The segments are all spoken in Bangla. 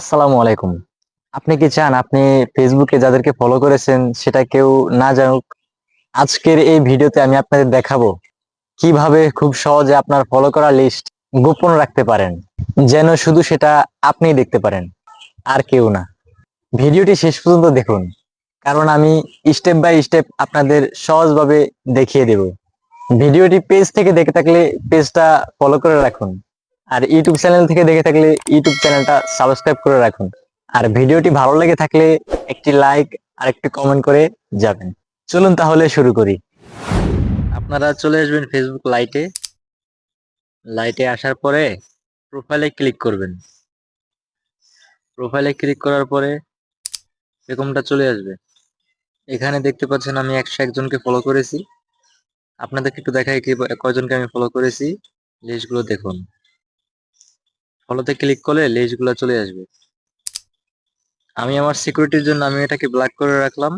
আসসালামু আলাইকুম। আপনি কি চান আপনি ফেসবুকে যাদেরকে ফলো করেছেন সেটা কেউ না জানুক? আজকের এই ভিডিওতে আমি আপনাদের দেখাবো কীভাবে খুব সহজে আপনার ফলো করা লিস্ট গোপন রাখতে পারেন, যেন শুধু সেটা আপনিই দেখতে পারেন, আর কেউ না। ভিডিওটি শেষ পর্যন্ত দেখুন, কারণ আমি স্টেপ বাই স্টেপ আপনাদের সহজভাবে দেখিয়ে দেব। ভিডিওটি পেজ থেকে দেখে থাকলে পেজটা ফলো করে রাখুন। আর ইউটিউব চ্যানেল থেকে দেখে থাকলে ইউটিউব চ্যানেলটা সাবস্ক্রাইব করে রাখুন। আর ভিডিওটি ভালো লেগে থাকলে একটি লাইক আর একটি কমেন্ট করে যাবেন। চলুন তাহলে শুরু করি। আপনারা চলে আসবেন ফেসবুক লাইটে লাইটে আসার পরে প্রোফাইলে ক্লিক করবেন। প্রোফাইলে ক্লিক করার পরে এরকমটা চলে আসবে। এখানে দেখতে পাচ্ছেন আমি একশো একজনকে ফলো করেছি। আপনাদেরকে একটু দেখাই কি কয়জনকে আমি ফলো করেছি। লিস্টগুলো দেখুন। ফলোতে ক্লিক করলে লিস্টগুলো চলে আসবে। আমি আমার সিকিউরিটির জন্য আমি এটাকে ব্ল্যাক করে রাখলাম।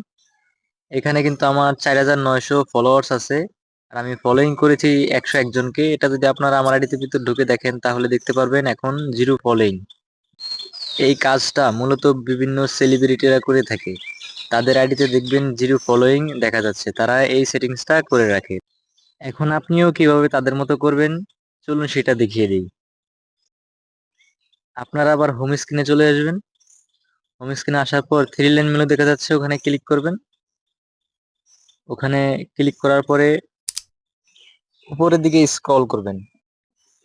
এখানে কিন্তু আমার চার হাজার নয়শো ফলোয়ার্স আছে। আর আমি ফলোইং করেছি একশো একজনকে। এটা যদি আপনারা আমার আইডিতে ভিতর ঢুকে দেখেন, তাহলে দেখতে পারবেন এখন জিরো ফলোয়িং এই কাজটা মূলত বিভিন্ন সেলিব্রিটিরা করে থাকে। তাদের আইডিতে দেখবেন জিরো ফলোয়িং দেখা যাচ্ছে। তারা এই সেটিংসটা করে রাখে। এখন আপনিও কীভাবে তাদের মতো করবেন? চলুন সেটা দেখিয়ে দিই। আপনারা আবার হোম স্ক্রিনে চলে আসবেন। হোম স্ক্রিনে আসার পর থ্রি লাইন মেনু দেখা যাচ্ছে, ওখানে ক্লিক করবেন। ওখানে ক্লিক করার পরে উপরের দিকে স্ক্রল করবেন।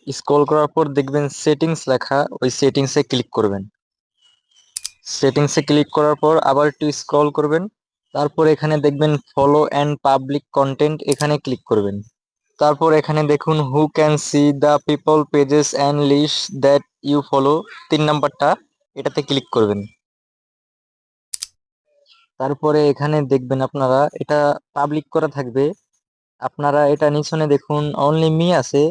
স্ক্রল করার পর দেখবেন সেটিংস লেখা, ওই সেটিংসে ক্লিক করবেন। সেটিংসে ক্লিক করার পর আবার একটু স্ক্রল করবেন। তারপর এখানে দেখবেন ফলো অ্যান্ড পাবলিক কন্টেন্ট এখানে ক্লিক করবেন। তারপর এখানে দেখুন who can see the people pages and list that you follow তিন নাম্বারটা, এটাতে ক্লিক করবেন। তারপরে এখানে দেখবেন আপনারা, এটা পাবলিক করা থাকবে। আপনারা এটা নিচনে দেখুন অনলি মি আছে,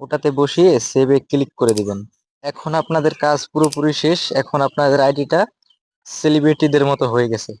ওটাতে বসিয়ে সেভে ক্লিক করে দিবেন। এখন আপনাদের কাজ পুরোপুরি শেষ, এখন আপনাদের আইডিটা সেলিব্রিটিদের মতো হয়ে গেছে।